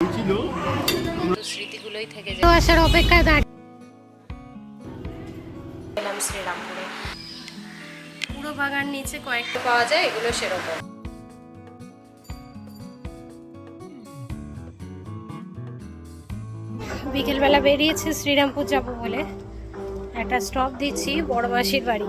ছিল তো স্মৃতিগুলোই থেকে যায়। আসার অপেক্ষায় দাঁড়িয়ে গেলাম শ্রীরামপুরে। পুরো বাগান নিচে কয়েকটা পাওয়া যায় এগুলো সেরকম। বিকেলবেলা বেরিয়েছে শ্রীরামপুর যাব বলে। একটা স্টপ দিচ্ছি বড় মাসির বাড়ি।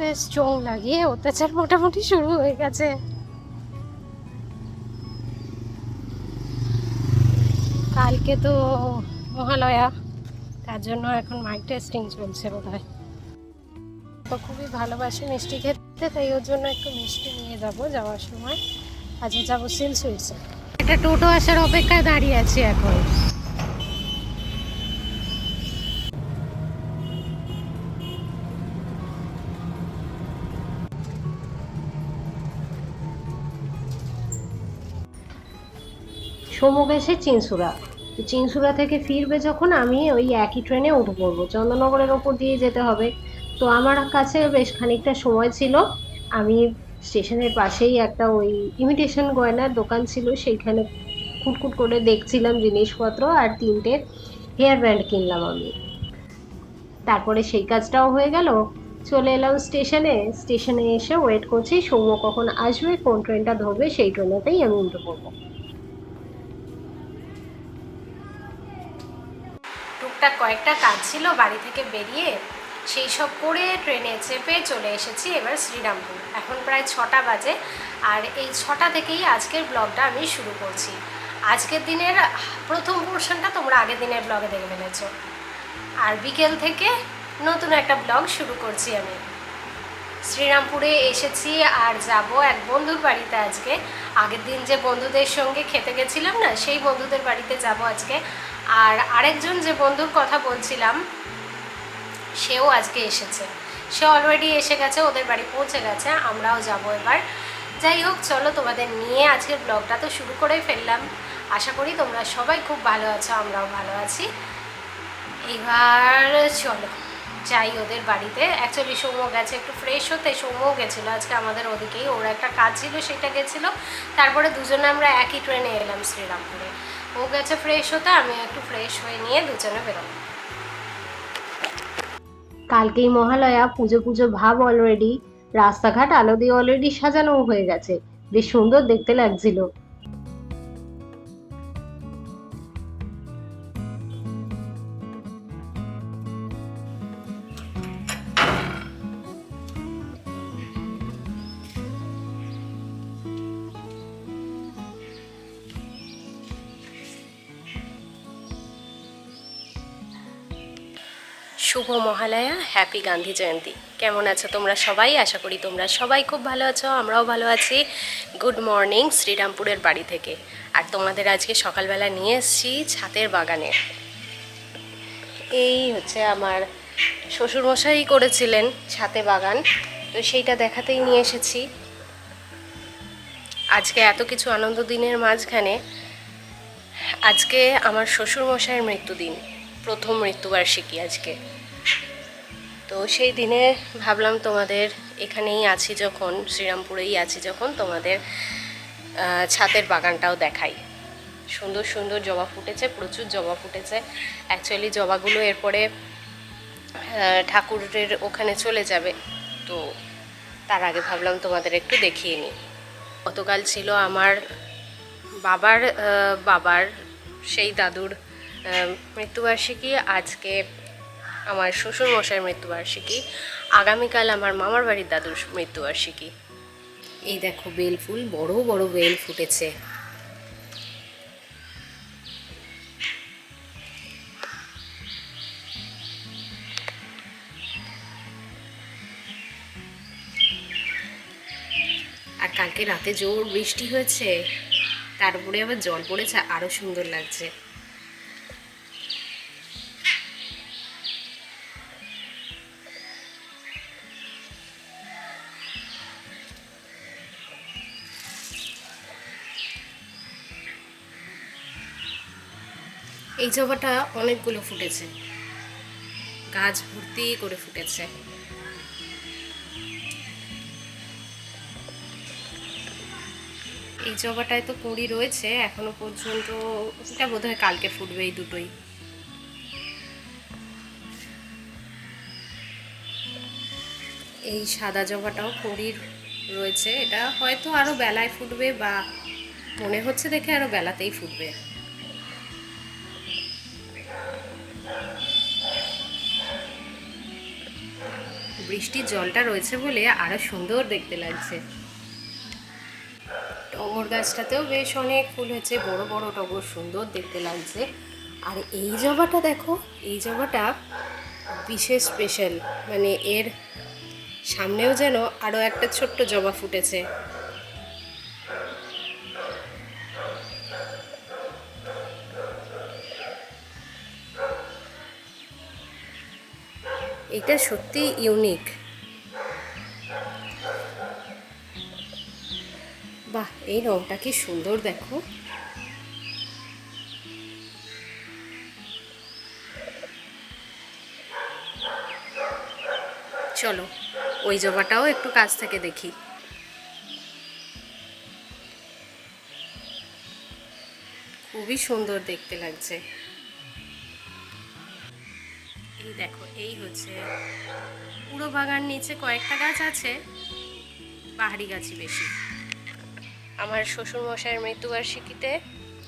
বেশ, চোখ লাগিয়ে অত্যাচার মোটামুটি শুরু হয়ে গেছে। কালকে তো মহালয়া, তার জন্য এখন মাইক টেস্টিং চলছে বোধ হয় তো খুবই ভালোবাসি মিষ্টি খেতে, তাই ওর জন্য একটু মিষ্টি নিয়ে যাব যাওয়ার সময়। আজকে যাব সিল সুইটসে একটা টোটো আসার অপেক্ষায় দাঁড়িয়ে আছি এখন। সমু গেছে চিনসুরা। তো চিনসুরা থেকে ফিরবে যখন আমি ওই একই ট্রেনে উঠে পড়ব চন্দননগরের ওপর দিয়ে যেতে হবে। তো আমার কাছে বেশ খানিকটা সময় ছিল। আমি স্টেশনের পাশেই একটা ওই ইমিটেশন গয়নার দোকান ছিল। সেইখানে খুটখুট করে দেখছিলাম জিনিসপত্র আর তিনটে হেয়ার ব্যান্ড কিনলাম আমি। তারপরে সেই কাজটাও হয়ে গেল। চলে এলাম স্টেশনে। স্টেশনে এসে ওয়েট করছি। সৌম্য কখন আসবে, কোন ট্রেনটা ধরবে, সেই ট্রেনেতেই আমি উঠে পড়ব টুকটাক কয়েকটা কাজ ছিল বাড়ি থেকে বেরিয়ে, সেই সব করে ট্রেনে চেপে চলে এসেছি এবার শ্রীরামপুর। এখন প্রায় ছটা বাজে আর এই ছটা থেকেই আজকের ব্লগটা আমি শুরু করছি। আজকের দিনের প্রথম পোর্শনটা তোমরা আগের দিনের ব্লগে দেখে ফেলেছো। আর বিকেল থেকে নতুন একটা ব্লগ শুরু করছি আমি। শ্রীরামপুরে এসেছি আর যাব এক বন্ধুর বাড়িতে আজকে। আগের দিন যে বন্ধুদের সঙ্গে খেতে গেছিলাম না, সেই বন্ধুদের বাড়িতে যাব আজকে। আর আরেকজন যে বন্ধুর কথা বলছিলাম, সেও আজকে এসেছে। সে অলরেডি এসে গেছে, ওদের বাড়ি পৌঁছে গেছে, আমরাও যাব এবার। যাই হোক, চলো তোমাদের নিয়ে আজকের ব্লগটা তো শুরু করেই ফেললাম। আশা করি তোমরা সবাই খুব ভালো আছো, আমরাও ভালো আছি। এবার চলো, যাই ওদের বাড়িতে। অ্যাকচুয়ালি সৌম্য গেছে, একটু ফ্রেশ হতে সৌম্যও গেছিল। আজকে আমাদের ওদিকেই, ওর একটা কাজ ছিল, সেটা গেছিল। তারপরে দুজনে আমরা একই ট্রেনে এলাম শ্রীরামপুরে। ও গেছে ফ্রেশ হতে, আমি একটু ফ্রেশ হয়ে নিয়ে দুজনে বেরোবো। কালকেই মহালয়া, পুজো পুজো ভাব অলরেডি রাস্তাঘাট আলো দিয়ে অলরেডি সাজানো হয়ে গেছে। বেশ সুন্দর দেখতে লাগছিল। শুভ মহালয়া হ্যাপি গান্ধী জয়ন্তী। কেমন আছো তোমরা সবাই? আশা করি তোমরা সবাই খুব ভালো আছো, আমরাও ভালো আছি। গুড মর্নিং শ্রীরামপুরের বাড়ি থেকে। আর তোমাদের আজকে সকালবেলা নিয়ে এসেছি ছাতের বাগানে। এই হচ্ছে আমার শ্বশুরমশাই করেছিলেন ছাতে বাগান, তো সেইটা দেখাতেই নিয়ে এসেছি। আজকে এত কিছু আনন্দ দিনের মাঝখানে, আজকে আমার শ্বশুরমশাইয়ের মৃত্যুদিন, প্রথম মৃত্যুবার্ষিকী আজকে। তো সেই দিনে ভাবলাম তোমাদের এখানেই আছি যখন, শ্রীরামপুরেই আছি যখন, তোমাদের ছাতের বাগানটাও দেখাই। সুন্দর সুন্দর জবা ফুটেছে, প্রচুর জবা ফুটেছে। অ্যাকচুয়ালি জবাগুলো এরপরে ঠাকুরের ওখানে চলে যাবে। তো তার আগে ভাবলাম তোমাদের একটু দেখিয়ে নিই। গতকাল ছিল আমার বাবার বাবার, সেই দাদুর মৃত্যুবার্ষিকী। আজকে আমার শ্বশুর মশাইয়ের মৃত্যুবার্ষিকী, আগামীকাল আমার মামার বাড়ির দাদুর মৃত্যুবার্ষিকী। এই দেখো বেল ফুল, বড় বড় বেল ফুটেছে। আর কালকে রাতে জোর বৃষ্টি হয়েছে তারপরে আবার জল পড়েছে, আরও সুন্দর লাগছে। এই জবাটা অনেকগুলো ফুটেছে। গাছ ভর্তি করে ফুটেছে। এই জবাটায় তো কুঁড়ি রয়েছে, এখনও পর্যন্ত এটা বোধহয় কালকে ফুটবে এই দুটোই। এই সাদা জবাটাও কুঁড়ির রয়েছে, এটা হয়তো আরও বেলায় ফুটবে বা মনে হচ্ছে দেখে আরও বেলাতেই ফুটবে। বৃষ্টির জলটা রয়েছে বলে আরও সুন্দর দেখতে লাগছে। টগর গাছটাতেও বেশ অনেক ফুল হয়েছে, বড় বড় টগর সুন্দর দেখতে লাগছে। আর এই জবাটা দেখো, এই জবাটা বিশেষ স্পেশাল মানে এর সামনেও যেন আরও একটা ছোট্ট জবা ফুটেছে। এটা সত্যি ইউনিক বাহ, এই রংটা কি সুন্দর দেখো। চলো, ওই জবাটাও একটু কাছ থেকে দেখি। খুবই সুন্দর দেখতে লাগছে। এই দেখো, এই হচ্ছে পুরো বাগান নিচে কয়েকটা গাছ আছে, পাহাড়ি গাছই বেশি। আমার শ্বশুরমশাইয়ের মৃত্যুবার্ষিকীতে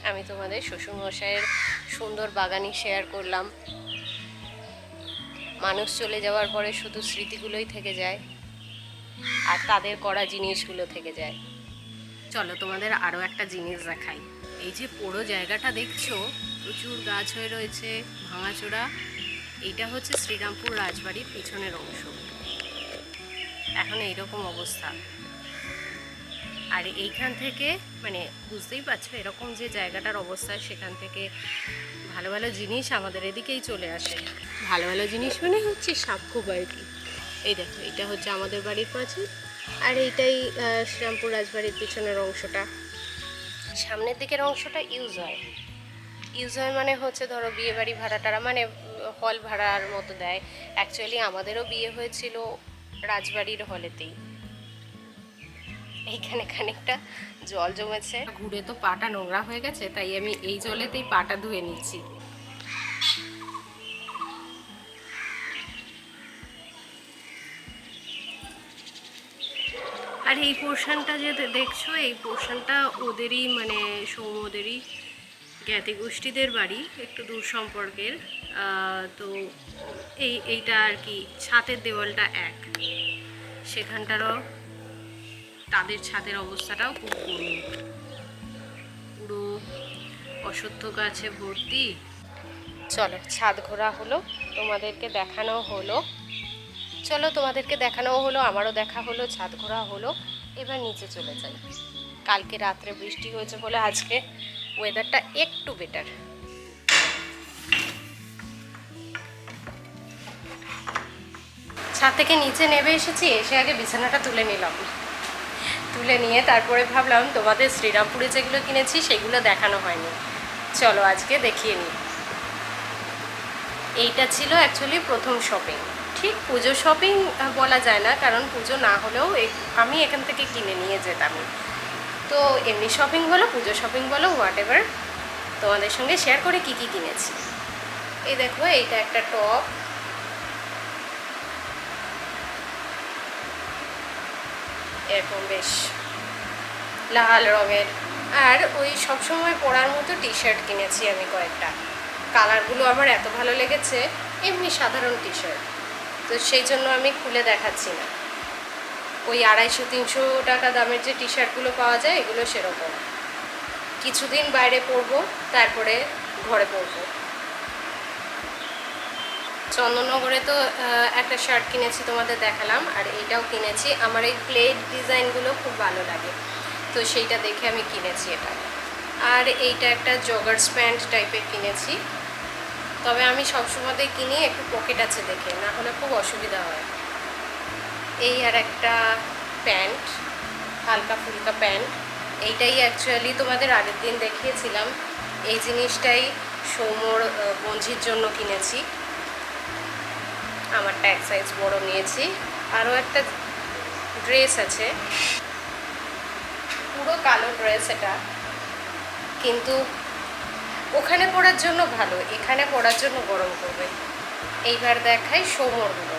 আমি তোমাদের শ্বশুরমশাইয়ের সুন্দর বাগানই শেয়ার করলাম। মানুষ চলে যাওয়ার পরে শুধু স্মৃতিগুলোই থেকে যায়, আর তাদের করা জিনিসগুলো থেকে যায়। চলো তোমাদের আরও একটা জিনিস দেখাই। এই যে পুরো জায়গাটা দেখছ, প্রচুর গাছ হয়ে রয়েছে, ভাঙাচোরা। এইটা হচ্ছে শ্রীরামপুর রাজবাড়ির পিছনের অংশ। এখন এইরকম অবস্থা। আর এইখান থেকে মানে বুঝতেই পারছ, এরকম যে জায়গাটার অবস্থা, সেখান থেকে ভালো ভালো জিনিস আমাদের এদিকেই চলে আসে। ভালো ভালো জিনিস মানে হচ্ছে আর কি এই দেখো, এটা হচ্ছে আমাদের বাড়ির পাঁচিল, আর এইটাই শ্রীরামপুর রাজবাড়ির পিছনের অংশটা। সামনের দিকের অংশটা ইউজ হয়। ইউজ হয় মানে হচ্ছে ধরো বিয়ে বাড়ি মানে হল ভাড়ার মতো দেয়। অ্যাকচুয়ালি আমাদেরও বিয়ে হয়েছিল রাজবাড়ির হলেতেই এইখানে খানিকটা জল জমেছে। ঘুরে তো পাটা নোংরা হয়ে গেছে, তাই আমি এই জলেতেই পাটা ধুয়ে নিচ্ছি। আর এই পোর্শনটা যে দেখছ, এই পোর্শনটা ওদেরই মানে সৌমদেরই জ্ঞাতি গোষ্ঠীদের বাড়ি, একটু দূর সম্পর্কের তো এই, এইটা আর কি, ছাতের দেওয়ালটা এক। সেখানটারও তাদের ছাদের অবস্থাটাও খুব করুণ পুরো অসত্য গাছে ভর্তি। চলো, ছাদ ঘোরা হলো, তোমাদেরকে দেখানো হলো। চলো, তোমাদেরকে দেখানো হলো, আমারও দেখা হলো, ছাদ ঘোরা হলো। এবার নিচে চলে যাই। কালকে রাত্রে বৃষ্টি হয়েছে বলে আজকে ওয়েদারটা একটু বেটার ছাদ থেকে নিচে নেমে এসেছি, এসে আগে বিছানাটা তুলে নিলাম। তুলে নিয়ে তারপরে ভাবলাম, তোমাদের শ্রীরামপুরে যেগুলো কিনেছি, সেগুলো দেখানো হয়নি। চলো আজকে দেখিয়ে নিই। এইটা ছিল অ্যাকচুয়ালি প্রথম শপিং ঠিক পুজো শপিং বলা যায় না, কারণ পুজো না হলেও আমি এখান থেকে কিনে নিয়ে যেতামই। তো এমনি শপিং বলো, পুজো শপিং বলো হোয়াট এভার তোমাদের সঙ্গে শেয়ার করে কি কি কিনেছি। এই দেখো, এইটা একটা টপ এরকম বেশ লাল রঙের। আর ওই সবসময় পরার মতো টি শার্ট কিনেছি আমি কয়েকটা। কালারগুলো আমার এত ভালো লেগেছে, এমনি সাধারণ টি শার্ট তো সেই জন্য আমি খুলে দেখাচ্ছি না। ওই আড়াইশো, তিনশো টাকা দামের যে টি শার্টগুলো পাওয়া যায়, এগুলো সেরকম। কিছুদিন বাইরে পরবো, তারপরে ঘরে পরবো। চন্দননগরে তো একটা শার্ট কিনেছি তোমাদের দেখালাম, আর এইটাও কিনেছি। আমার এই প্লেট ডিজাইনগুলো খুব ভালো লাগে। তো সেইটা দেখে আমি কিনেছি এটা। আর এইটা একটা জগার্স প্যান্ট টাইপের কিনেছি। তবে আমি সবসময়তেই কিনি, একটু পকেট আছে দেখে, না হলে খুব অসুবিধা হয়। এই আর একটা প্যান্ট, হালকা ফুলকা প্যান্ট। এইটাই অ্যাকচুয়ালি তোমাদের আগের দিন দেখিয়েছিলাম। এই জিনিসটাই সৌমর বঞ্জির জন্য কিনেছি। আমারটা এক সাইজ বড় নিয়েছি। আরও একটা ড্রেস আছে। পুরো কালো ড্রেস এটা। কিন্তু ওখানে পরার জন্য ভালো, এখানে পরার জন্য গরম করবে। এইবার দেখাই সোমরগুলো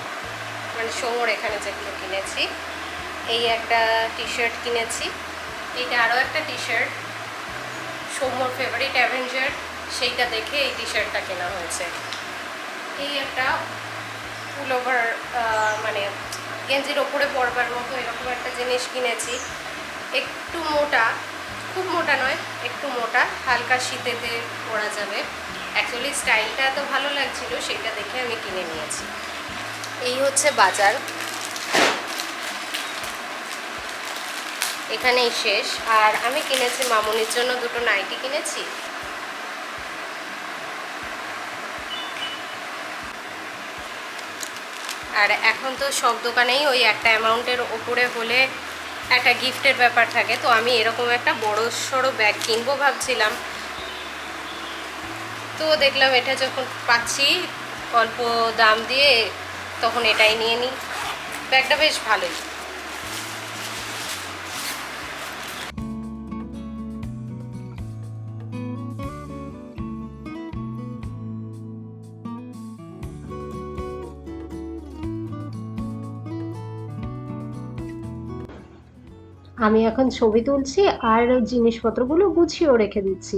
মানে সোমর এখানে যেগুলো কিনেছি, এই একটা টি শার্ট কিনেছি। এইটা আরও একটা টি শার্ট সৌম্যর ফেভারিট অ্যাভেঞ্জার সেইটা দেখে এই টি শার্টটা কেনা হয়েছে। এই একটা পুলোভার মানে গেঞ্জির ওপরে পরবার মতো এরকম একটা জিনিস কিনেছি। একটু মোটা, খুব মোটা নয়, একটু মোটা, হালকা শীতেতে পরা যাবে। অ্যাকচুয়ালি স্টাইলটা এত ভালো লাগছিল, সেইটা দেখে আমি কিনে নিয়েছি। এই হচ্ছে বাজার। এখানেই শেষ। আর আমি কিনেছি মামুনির জন্য দুটো নাইটি, কিনেছি? আর এখন তো সব দোকানেই ওই একটা অ্যামাউন্টের ওপরে হলে একটা গিফটের ব্যাপার থাকে। তো আমি এরকম একটা বড় সড়ো ব্যাগ কিনবো ভাবছিলাম। তো দেখলাম এটা যখন পাচ্ছি, অল্প দাম দিয়ে তখন এটাই নিয়ে নিই। ব্যাগটা বেশ ভালোই। আমি এখন ছবি তুলছি আর জিনিসপত্রগুলো গুছিয়েও রেখে দিচ্ছি।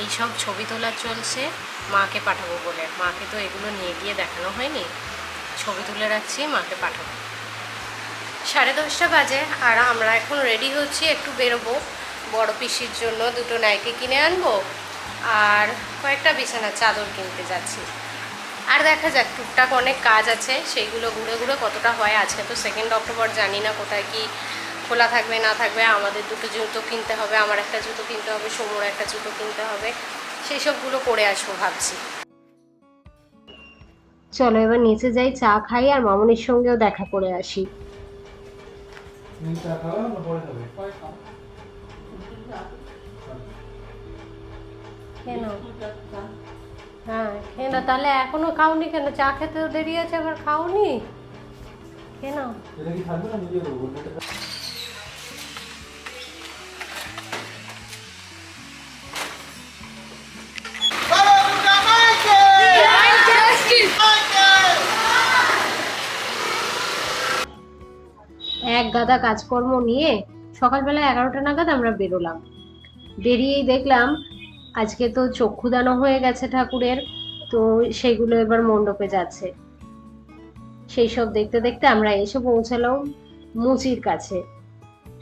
এই সব ছবি তোলা চলছে, মাকে পাঠাবো বলে। মাকে তো এগুলো নিয়ে গিয়ে দেখানো হয়নি। ছবি তুলে রাখছি, মাকে পাঠাবো। সাড়ে দশটা বাজে, আর আমরা এখন রেডি হচ্ছি একটু বেরোবো। বড় পিসির জন্য দুটো নাইটি কিনে আনব, আর কয়েকটা বিছানার চাদর কিনতে যাচ্ছি। আর দেখা যাক, টুকটাক অনেক কাজ আছে, সেইগুলো ঘুরে ঘুরে কতটা হয়, আজকে তো সেকেন্ড অক্টোবর জানি না কোথায় কি খোলা থাকবে না থাকবে আমাদের দুটো জুতো কিনতে হবে আমার একটা জুতো কিনতে হবে সোমর একটা জুতো কিনতে হবে সেই সবগুলো করে আসব ভাবছি। চলো এবার নিচে যাই চা খাই আর মামনির সঙ্গেও দেখা করে আসি। কেন? হ্যাঁ কেন? তাহলে এখনও খাওনি কেন? চা খেতেও দেরি আছে আবার খাওনি? কেন? এক গাদা কাজকর্ম নিয়ে সকালবেলা এগারোটা নাগাদ আমরা বেরোলাম। বেরিয়েই দেখলাম আজকে তো চক্ষুদানও হয়ে গেছে ঠাকুরের, তো সেইগুলো এবার মণ্ডপে যাচ্ছে। সেই সব দেখতে দেখতে আমরা এসে পৌঁছালাম মুচির কাছে।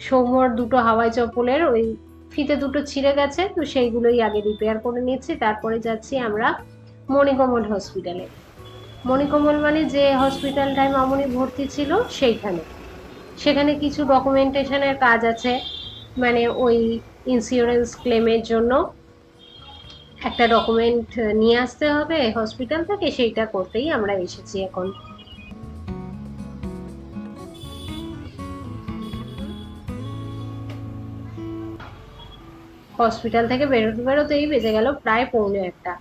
সৌম্যর দুটো হাওয়াই চপ্পলের ওই ফিতে দুটো ছিঁড়ে গেছে, তো সেইগুলোই আগে রিপেয়ার করে নিচ্ছি তারপরে যাচ্ছি আমরা মণিকমল হসপিটালে মণিকমল মানে যে হসপিটালটায় মামনি ভর্তি ছিল সেইখানে। সেখানে কিছু ডকুমেন্টেশনের কাজ আছে মানে ওই ইন্স্যুরেন্স ক্লেমের জন্য। একটা ডকুমেন্ট নিয়ে আসতে হবে হসপিটাল থেকে, সেইটা করতেই আমরা এসেছি এখন। হসপিটাল থেকে বেরোতে বেরোতেই বেজে গেল প্রায় পৌনে একটা।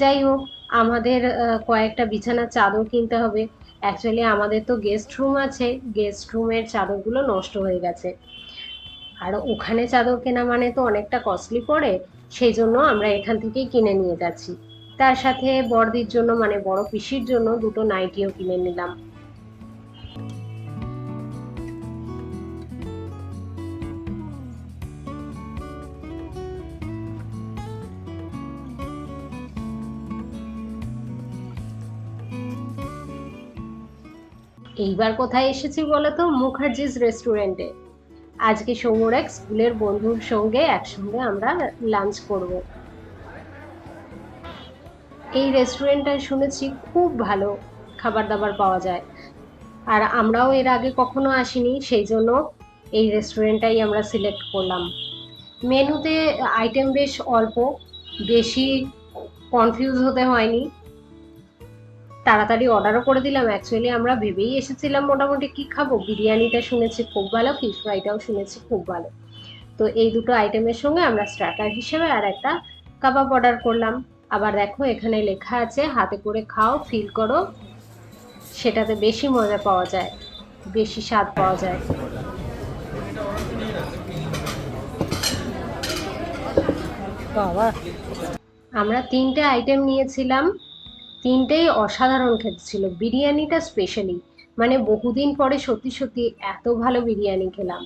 যাই হোক, আমাদের কয়েকটা বিছানার চাদর কিনতে হবে। অ্যাকচুয়ালি আমাদের তো গেস্ট রুম আছে। গেস্ট রুমের চাদরগুলো নষ্ট হয়ে গেছে। আর ওখানে চাদর কেনা মানে তো অনেকটা কস্টলি পড়ে, সেই জন্য আমরা এখান থেকেই কিনে নিয়ে যাচ্ছি। তার সাথে বড়দির জন্য মানে বড় পিসির জন্য দুটো নাইটিও কিনে নিলাম। এইবার কোথায় এসেছি বলো তো মুখার্জিস রেস্টুরেন্টে আজকে সৌমর এক স্কুলের বন্ধুর সঙ্গে একসঙ্গে আমরা লাঞ্চ করব। এই রেস্টুরেন্টটায় শুনেছি খুব ভালো খাবার দাবার পাওয়া যায়। আর আমরাও এর আগে কখনো আসিনি, সেই জন্য এই রেস্টুরেন্টটাই আমরা সিলেক্ট করলাম। মেনুতে আইটেম বেশ অল্প, বেশি কনফিউজ হতে হয়নি। তাড়াতাড়ি অর্ডারও করে দিলাম। অ্যাকচুয়ালি আমরা ভেবেই এসেছিলাম মোটামুটি কি খাব? বিরিয়ানিটা শুনেছি খুব ভালো ফিশ ফ্রাইটাও শুনেছি খুব ভালো। তো এই দুটো আইটেমের সঙ্গে আমরা স্টার্টার হিসেবে আর একটা কাবাব অর্ডার করলাম। আবার দেখো এখানে লেখা আছে হাতে করে খাও ফিল করো। সেটাতে বেশি মজা পাওয়া যায় বেশি স্বাদ পাওয়া যায়। বাবা। আমরা তিনটে আইটেম নিয়েছিলাম। তিনটেই অসাধারণ খেতে ছিল। বিরিয়ানিটা স্পেশালি মানে বহুদিন পরে সত্যি সত্যি এত ভালো বিরিয়ানি খেলাম।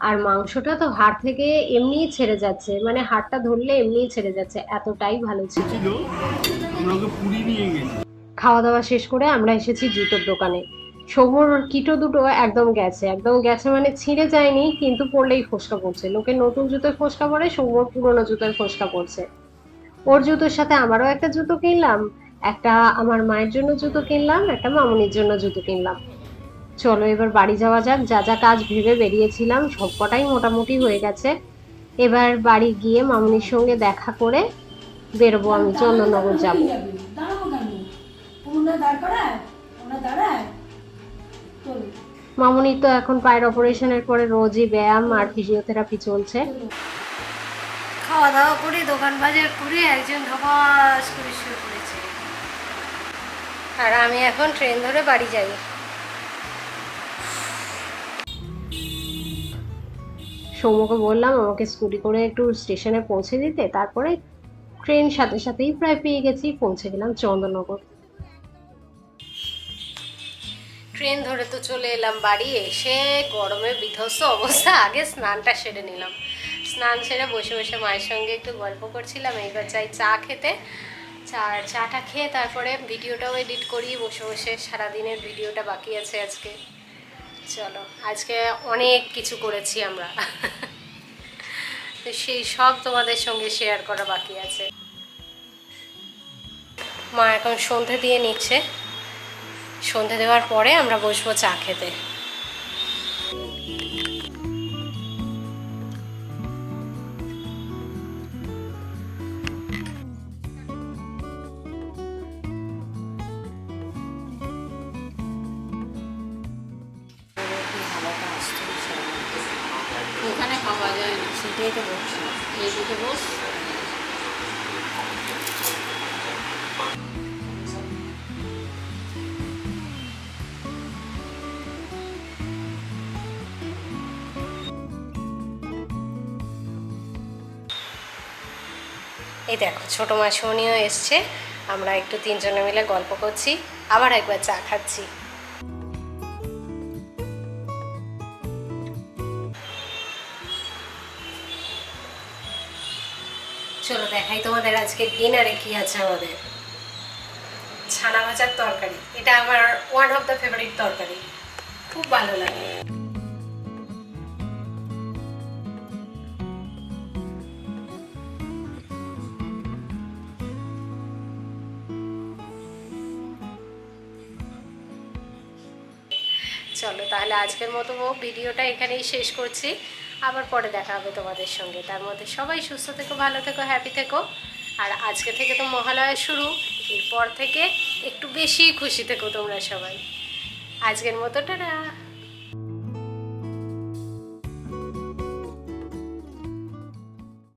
আর মাংসটা তো হাড় থেকে এমনিই ছেড়ে যাচ্ছে। মানে হাড়টা ধরলে এমনিই ছেড়ে যাচ্ছে। এতটাই ভালো ছিল। খাওয়া দাওয়া শেষ করে আমরা এসেছি জুতোর দোকানে। সবুর কিটো দুটো একদম গেছে। একদম গেছে মানে ছিঁড়ে যায়নি কিন্তু পরলেই ফোসকা পড়ছে। লোকে নতুন জুতোয় ফোসকা পরে সবুর পুরোনো জুতোয় ফোসকা পড়ছে। ওর জুতোর সাথে আমারও একটা জুতো কিনলাম। একটা আমার মায়ের জন্য জুতো কিনলাম, একটা মামুনির জন্য জুতো কিনলাম। চলো এবার বাড়ি যাওয়া যাক, যা যা কাজ ভেবে বেরিয়েছিলাম সবকটাই মোটামুটি হয়ে গেছে। এবার বাড়ি গিয়ে মামুনির সঙ্গে দেখা করে বেরোবো আমি, চন্দননগর যাব। মামুনির তো এখন পায়ের অপারেশনের পরে রোজই ব্যায়াম আর ফিজিওথেরাপি চলছে। খাওয়া দাওয়া করে, দোকান বাজার করে, একজন ধপাস করে পড়েছে আর আমি এখন ট্রেন ধরে বাড়ি যাই। সৌম্যকে বললাম আমাকে স্কুটি করে একটু স্টেশনে পৌঁছে দিতে তারপরে ট্রেন সাথে সাথেই প্রায় পেয়ে গেছি পৌঁছে গেলাম চন্দননগর। ট্রেন ধরে তো চলে এলাম বাড়ি এসে গরমে বিধ্বস্ত অবস্থা আগে স্নানটা সেরে নিলাম। স্নান সেরে বসে বসে মায়ের সঙ্গে একটু গল্প করছিলাম এইবার চাই চা খেতে। চা, চাটা খেয়ে তারপরে ভিডিওটাও এডিট করি, বসে বসে সারাদিনের ভিডিওটা বাকি আছে আজকে। চলো, আজকে অনেক কিছু করেছি আমরা। তো সেই সব তোমাদের সঙ্গে শেয়ার করা বাকি আছে। মা এখন সন্ধে দিয়ে নিচ্ছে। সন্ধে দেওয়ার পরে আমরা বসবো চা খেতে। এই দেখো, ছোটো মাসুমনিও এসছে। আমরা একটু তিনজনে মিলে গল্প করছি, আবার একবার চা খাচ্ছি। চলো দেখাই তোমাদের আজকে ডিনারে কি আছে আমাদের। ছানা ভাজার তরকারি, এটা আমার ওয়ান অফ দ্য ফেভারিট তরকারি। খুব ভালো লাগে। চলো, তাহলে আজকের মতো ভিডিওটা এখানেই শেষ করছি। আবার পরে দেখা হবে তোমাদের সঙ্গে। তার মধ্যে সবাই সুস্থ থেকো, ভালো থেকো হ্যাপি থেকো। আর আজকে থেকে তো মহালয়া শুরু, এরপর থেকে একটু বেশি খুশি থেকো তোমরা সবাই। আজকের মতো, টাটা!